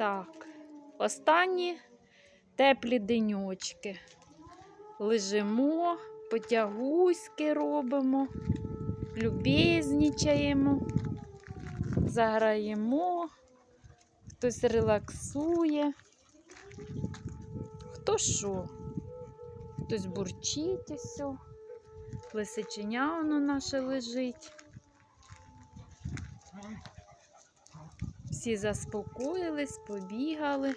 Так, останні теплі деньочки. Лежимо, потягуськи робимо, любезнічаємо, заграємо, хтось релаксує, хто що, хтось бурчить ось. Лисиченя воно наше лежить. Всі заспокоїлись, побігали,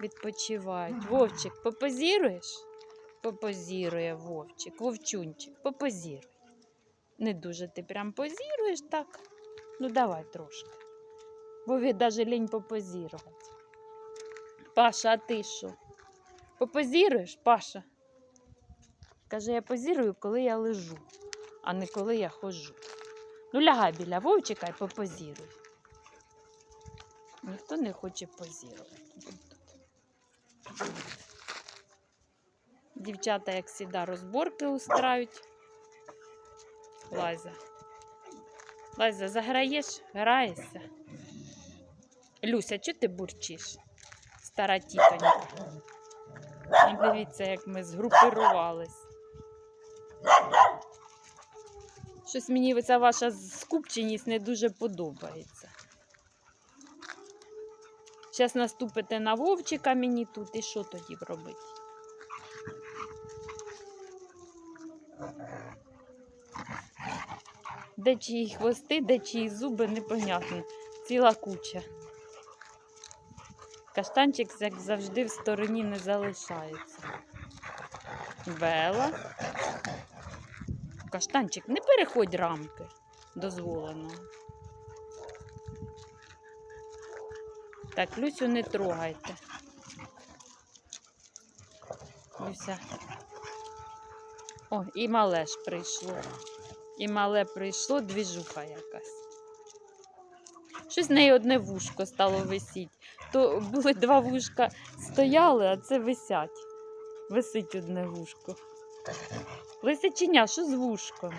відпочивають. Вовчик, попозіруєш? Попозірує Вовчик, Вовчунчик, попозіруй. Не дуже ти прям позіруєш так. Ну давай трошки. Вові даже лінь попозірувати. Паша, а ти що? Попозіруєш, Паша? Каже, я позірую, коли я лежу, а не коли я ходжу. Ну, лягай біля Вовчика і попозіруй. Ніхто не хоче позірувати. Дівчата, як завжди, розборки устрають. Лайза. Лайза, заграєш, граєшся. Люся, чого ти бурчиш? Стара тітонька. Ну, Дивіться, як ми згрупирувались. Щось мені ця ваша скупченість не дуже подобається. Зараз наступите на вовчика мені тут і що тоді робити? Де чиї хвости, де чиї зуби, непонятно. Ціла куча. Каштанчик, як завжди, в стороні не залишається. Бела. Каштанчик, не переходь рамки дозволеного. Так, Люсю не трогайте. Люся. О, і мале ж прийшло. І мале прийшло, двіжуха якась. Щось з неї одне вушко стало висіти. То були два вушка стояли, а це висять. Висить одне вушко. Лисичиня, що з вушком?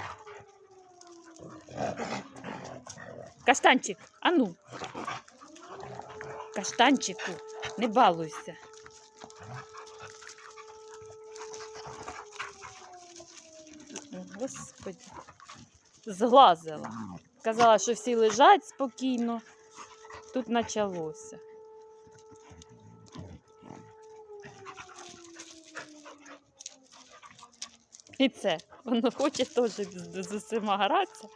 Каштанчик, ану. Каштанчику, не балуйся. Господи. Зглазила. Казала, що всі лежать спокійно. Тут почалося. І це, воно хоче теж з, усіма гратися.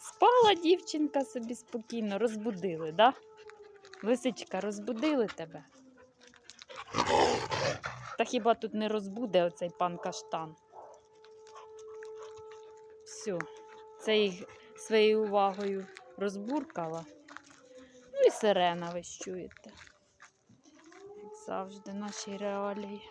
Спала дівчинка собі спокійно, розбудили, да? Лисичка, розбудили тебе. Та хіба тут не розбуде оцей пан каштан? Все, це їх своєю увагою розбуркала. Ну і сирена ви чуєте. Як завжди наші реалії.